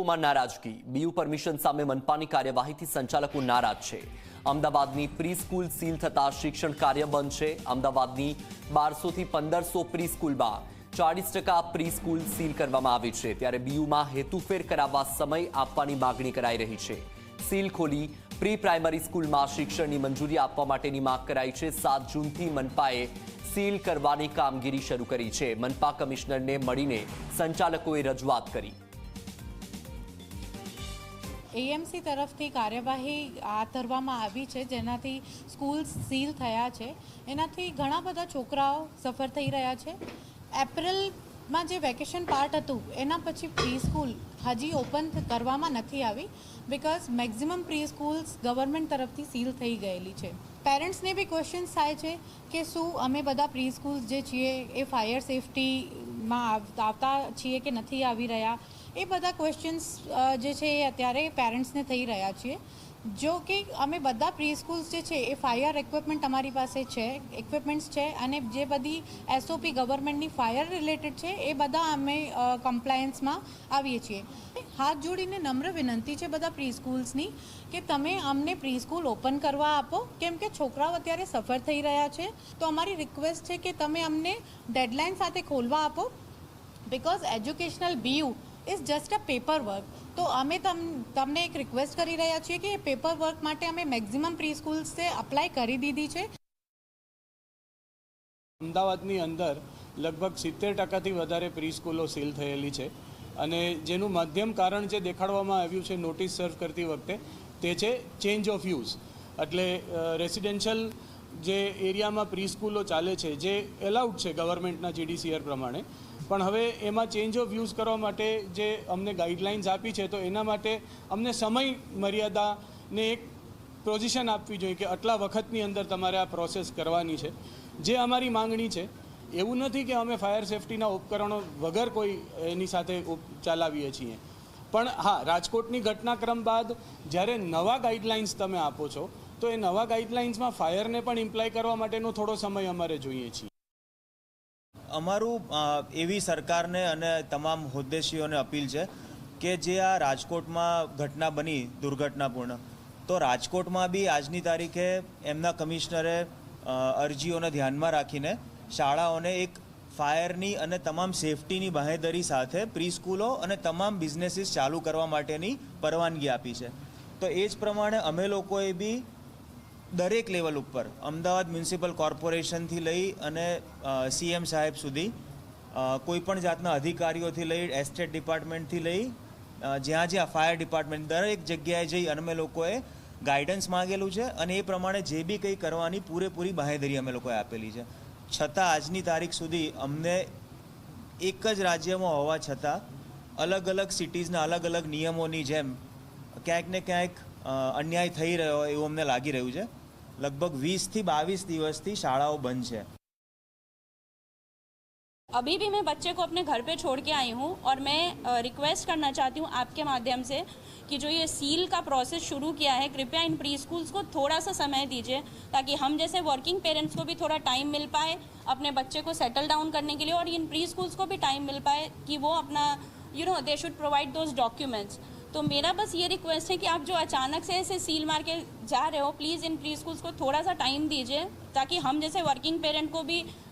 સંચાલકોમાં નારાજગી BU permission સામે મનપાની કાર્યવાહીથી સંચાલકો નારાજ છે. અમદાવાદની પ્રી સ્કૂલ સીલ થતા શિક્ષણ કાર્ય બંધ છે. અમદાવાદની બારસોથી પંદરસો પ્રી સ્કૂલમાં ચાળીસ ટકા પ્રી સ્કૂલ સીલ કરવામાં આવી છે. ત્યારે બીયુમાં હેતુફેર કરાવવા સમય આપવાની માગણી કરાઈ રહી છે. સીલ ખોલી પ્રી પ્રાઇમરી સ્કૂલમાં શિક્ષણની મંજૂરી આપવા માટેની માંગ કરાઈ છે. સાત જૂનથી મનપાએ સીલ કરવાની કામગીરી શરૂ કરી છે. મનપા કમિશનરને મળીને સંચાલકોએ રજૂઆત કરી. એએમસી તરફથી કાર્યવાહી હાથ ધરવામાં આવી છે, જેનાથી સ્કૂલ સીલ થયા છે. એનાથી ઘણા બધા છોકરાઓ સફર થઈ રહ્યા છે. એપ્રિલમાં જે વેકેશન પાર્ટ હતું, એના પછી પ્રી સ્કૂલ હજી ઓપન કરવામાં નથી આવી because maximum pre schools government તરફથી સીલ થઈ ગયેલી છે. પેરેન્ટ્સને બી ક્વેશ્ચન્સ થાય છે કે શું અમે બધા પ્રી સ્કૂલ્સ જે છીએ એ ફાયર સેફટીમાં આવતા છીએ કે નથી આવી રહ્યા? એ બધા ક્વેશ્ચન્સ જે છે એ અત્યારે પેરેન્ટ્સને થઈ રહ્યા છીએ. જો કે અમે બધા પ્રી સ્કૂલ્સ જે છે એ ફાયર ઇક્વિપમેન્ટ અમારી પાસે છે ઇક્વિપમેન્ટ્સ છે અને જે બધી એસઓપી ગવર્મેન્ટની ફાયર રિલેટેડ છે એ બધા અમે કમ્પ્લાયન્સમાં આવીએ છીએ. હાથ જોડીને નમ્ર વિનંતી છે બધા પ્રી સ્કૂલ્સની કે તમે અમને પ્રી સ્કૂલ ઓપન કરવા આપો. કેમ કે છોકરાઓ અત્યારે સફર થઈ રહ્યા છે. તો અમારી રિક્વેસ્ટ છે કે તમે અમને ડેડલાઇન સાથે ખોલવા આપો. Because educational B U is just a paper work તો અમે તમ, તમને એક રિક્વેસ્ટ કરી રહ્યા છીએ કે એ પેપર વર્ક માટે અમે મેક્ઝિમમ પ્રી સ્કૂલ્સે અપ્લાય કરી દીધી છે. અમદાવાદની અંદર લગભગ સિત્તેર ટકાથી વધારે પ્રી સ્કૂલો સીલ થયેલી છે. અને જેનું મધ્યમ કારણ જે દેખાડવામાં આવ્યું છે નોટિસ સર્વ કરતી વખતે, તે છે ચેન્જ ઓફ યુઝ એટલે રેસિડેન્શિયલ જે એરિયામાં પ્રી સ્કૂલો ચાલે છે, જે એલાઉડ છે ગવર્મેન્ટના જીડીસીઆર પ્રમાણે પણ હવે એમાં ચેન્જ ઓફ યુઝ કરવા માટે જે અમને ગાઈડલાઇન્સ આપી છે, તો એના માટે અમને સમય મર્યાદાને એક પોઝિશન આપવી જોઈએ કે આટલા વખતની અંદર તમારે આ પ્રોસેસ કરવાની છે. જે અમારી માંગણી છે, એવું નથી કે અમે ફાયર સેફટીના ઉપકરણો વગર કોઈ એની સાથે ચલાવીએ છીએ. પણ હા, રાજકોટની ઘટનાક્રમ બાદ જ્યારે નવા ગાઈડલાઇન્સ તમે આપો છો, તો એ નવા ગાઈડલાઇન્સમાં ફાયરને પણ ઇમ્પ્લાય કરવા માટેનો થોડો સમય અમારે જોઈએ છીએ. અમારું એવી સરકારને અને તમામ હોદ્દેશીઓને અપીલ છે કે જે આ રાજકોટમાં ઘટના બની, દુર્ઘટનાપૂર્ણ. તો રાજકોટમાં બી આજની તારીખે એમના કમિશનરે અરજીઓને ધ્યાનમાં રાખીને શાળાઓને એક ફાયરની અને તમામ સેફટીની બાહેધરી સાથે પ્રી સ્કૂલો અને તમામ બિઝનેસીસ ચાલુ કરવા માટેની પરવાનગી આપી છે. તો એ જ પ્રમાણે અમે લોકોએ બી દરેક લેવલ ઉપર, અમદાવાદ મ્યુનિસિપલ કોર્પોરેશનથી લઈ અને સીએમ સાહેબ સુધી કોઈપણ જાતના અધિકારીઓથી લઈ, એસ્ટેટ ડિપાર્ટમેન્ટથી લઈ જ્યાં જ્યાં ફાયર ડિપાર્ટમેન્ટ, દરેક જગ્યાએ જઈ અને અમે લોકોએ ગાઈડન્સ માંગેલું છે અને એ પ્રમાણે જે બી કંઈ કરવાની પૂરેપૂરી બાહેધરી અમે લોકોએ આપેલી છે. છતાં આજની તારીખ સુધી અમને એક જ રાજ્યમાં હોવા છતાં અલગ અલગ સિટીઝના અલગ અલગ નિયમોની જેમ ક્યાંક ને ક્યાંક અન્યાય થઈ રહ્યો હોય એવું અમને લાગી રહ્યું છે. લગભગ વીસથી બાવીસ દિવસથી શાળાઓ બંધ છે अभी भी मैं बच्चे को अपने घर पे छोड़ के आई हूँ और मैं रिक्वेस्ट करना चाहती हूँ आपके माध्यम से कि जो ये सील का प्रोसेस शुरू किया है कृपया इन प्री स्कूल्स को थोड़ा सा समय दीजिए ताकि हम जैसे वर्किंग पेरेंट्स को भी थोड़ा टाइम मिल पाए अपने बच्चे को सेटल डाउन करने के लिए और इन प्री स्कूल्स को भी टाइम मिल पाए कि वो अपना you know they should provide those documents तो मेरा बस ये रिक्वेस्ट है कि आप जो अचानक से ऐसे सील मार के जा रहे हो प्लीज़ इन प्री स्कूल्स को थोड़ा सा टाइम दीजिए ताकि हम जैसे वर्किंग पेरेंट को भी